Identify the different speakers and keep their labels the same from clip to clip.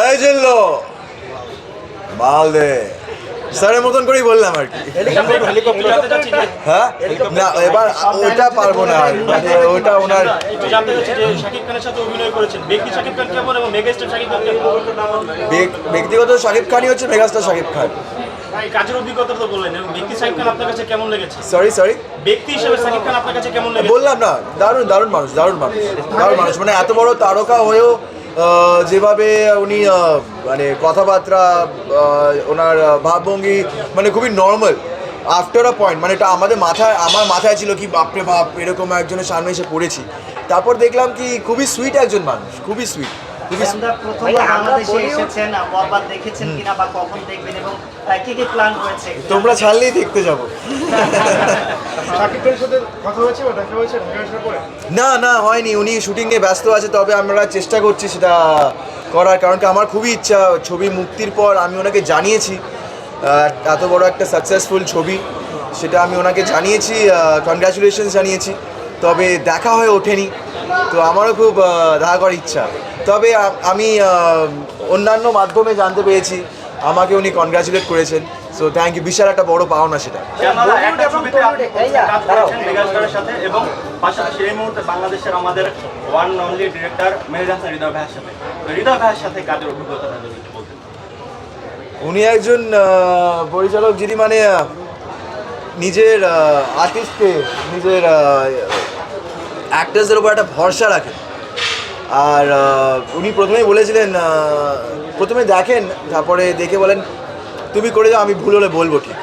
Speaker 1: এই জিল্লো। মাল দে স্যারের মতন করেই বললাম আর কি। হ্যাঁ? না এবার ওটা পারব না মানে ওটা ওনার ব্যক্তিগত শাকিব খানই হচ্ছে মেগাস্টার শাকিব খান।
Speaker 2: কাজের অভিজ্ঞতা তো বললেন। ব্যক্তি শাকিব খান আপনার কাছে কেমন লেগেছে?
Speaker 1: সরি সরি
Speaker 2: ব্যক্তি হিসেবে শাকিব খান আপনার কাছে কেমন লেগেছে?
Speaker 1: বললাম না দারুণ দারুণ মানুষ দারুণ মানুষ দারুণ মানুষ। মানে এত বড় তারকা হয়েও যেভাবে উনি মানে কথাবার্তা ওনার ভাবভঙ্গি মানে খুবই নর্মাল আফটার আ পয়েন্ট মানে এটা আমাদের মাথায় আমার মাথায় ছিল কি বাপরে বাপ এরকম একজনের সামনে এসে পড়েছি। তারপর দেখলাম কি খুবই সুইট একজন মানুষ খুবই সুইট
Speaker 3: প্ল্যান রয়েছে
Speaker 1: তোমরা ছাড়লেই দেখতে যাব। না না, হয়নি। উনি শুটিংয়ে ব্যস্ত আছে, তবে আমরা চেষ্টা করছি সেটা করার, কারণ কি আমার খুবই ইচ্ছা ছবি মুক্তির পর আমি ওনাকে জানিয়েছি এত বড় একটা সাকসেসফুল ছবি, সেটা আমি ওনাকে জানিয়েছি কনগ্রাচুলেশনস জানিয়েছি, তবে দেখা হয়ে ওঠেনি, তো আমারও খুব দেখা করার ইচ্ছা। তবে আমি অন্যান্য মাধ্যমে জানতে পেরেছি, আমাকে উনি কনগ্রাচুলেট করেছেন। সো থ্যাংক ইউ বিশাল একটা বড় পাওনা সেটা।
Speaker 4: শ্যামলা একটা ছবিতে আপনি কাজ করেছেন মেগাস্টারের সাথে এবং পাশাপাশি এই মুহূর্তে বাংলাদেশের আমাদের one only director Meher Hasan Hridoy ভাইয়ের সাথে। হৃদয় ভাইয়ের সাথে কাজের অভিজ্ঞতাটা যদি বলতেন।
Speaker 1: উনি একজন পরিচালক যিনি মানে নিজের আর্টিস্টকে নিজের অ্যাক্টার্সদের উপর একটা ভরসা রাখেন। আর উনি প্রথমেই বলেছিলেন প্রথমে দেখেন তারপরে দেখে বলেন তুমি করে যাও, আমি ভুল হলে বলব ঠিক।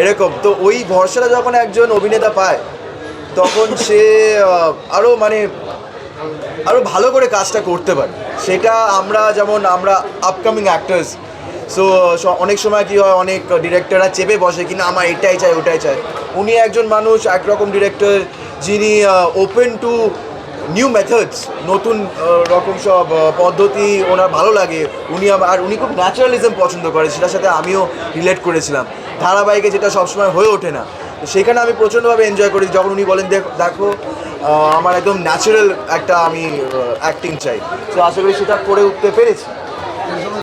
Speaker 1: এরকম, তো ওই ভরসাটা যখন একজন অভিনেতা পায়, তখন সে আরও মানে আরও ভালো করে কাজটা করতে পারে। সেটা আমরা যেমন, আমরা আপকামিং অ্যাক্টার্স সো, অনেক সময় কি হয়, অনেক ডিরেক্টররা চেপে বসে কিনা, আমার এটাই চাই, ওটাই চাই। উনি একজন মানুষ, একরকম ডিরেক্টর যিনি ওপেন টু নিউ মেথডস নতুন রকম সব পদ্ধতি ওনার ভালো লাগে। উনি আর উনি খুব ন্যাচারালিজম পছন্দ করে, সেটার সাথে আমিও রিলেট করেছিলাম। ধারাবাহিকে যেটা সবসময় হয়ে ওঠে না। সেখানে আমি প্রচণ্ডভাবে এনজয় করি যখন উনি বলেন, দেখ, দেখো আমার একদম ন্যাচারাল একটা আমি অ্যাক্টিং চাই। তো আশা করি সেটা করে উঠতে পেরেছি।